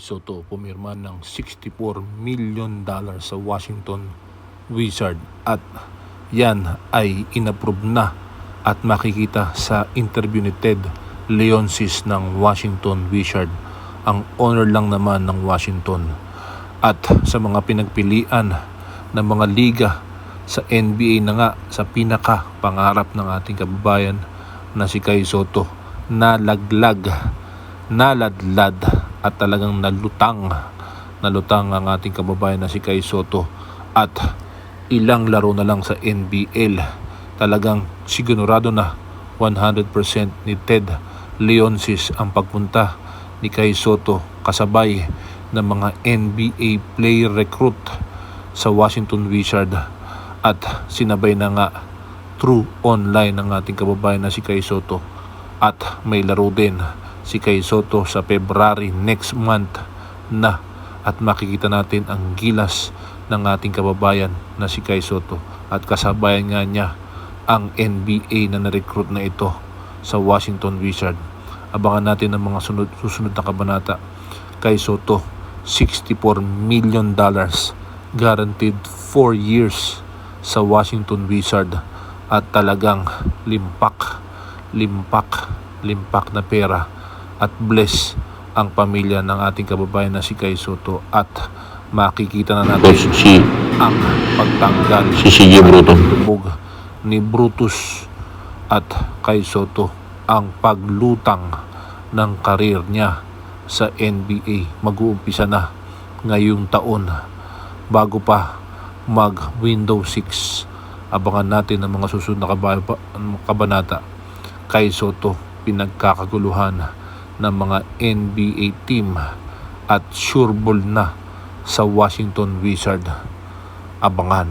Soto pumirma ng 64 million dollars sa Washington Wizard. At yan ay inapprove na at makikita sa interview ni Ted Leonsis ng Washington Wizard. Ang owner lang naman ng Washington. At sa mga pinagpilian ng mga liga sa NBA na nga sa pinaka pangarap ng ating kababayan na si Kai Soto nalaglag naladlad at talagang nalutang nalutang ang ating kababayan na si Kai Soto at ilang laro na lang sa NBL talagang sigurado na 100% ni Ted Leonsis ang pagpunta ni Kai Soto kasabay ng mga NBA player recruit sa Washington Wizard at sinabay na nga true online ng ating kababayan na si Kai Soto at may laro din si Kai Soto sa February next month na at makikita natin ang gilas ng ating kababayan na si Kai Soto at kasabayan nga niya ang NBA na na-recruit na ito sa Washington Wizard. Abangan natin ang mga sunod, susunod na kabanata. Kai Soto, 64 million dollars guaranteed 4 years sa Washington Wizard at talagang limpak, limpak, limpak na pera at bless ang pamilya ng ating kababayan na si Kai Soto at makikita na natin Tapos si, ang pagtanggal si Sige Bruto. ni Brutus at kay Soto ang paglutang ng karir niya sa NBA mag-uumpisa na ngayong taon. Bago pa mag Windows 6 abangan natin ang mga susunod na kaba- kabanata. Kay Soto pinagkakaguluhan ng mga NBA team at sure ball na sa Washington Wizard. Abangan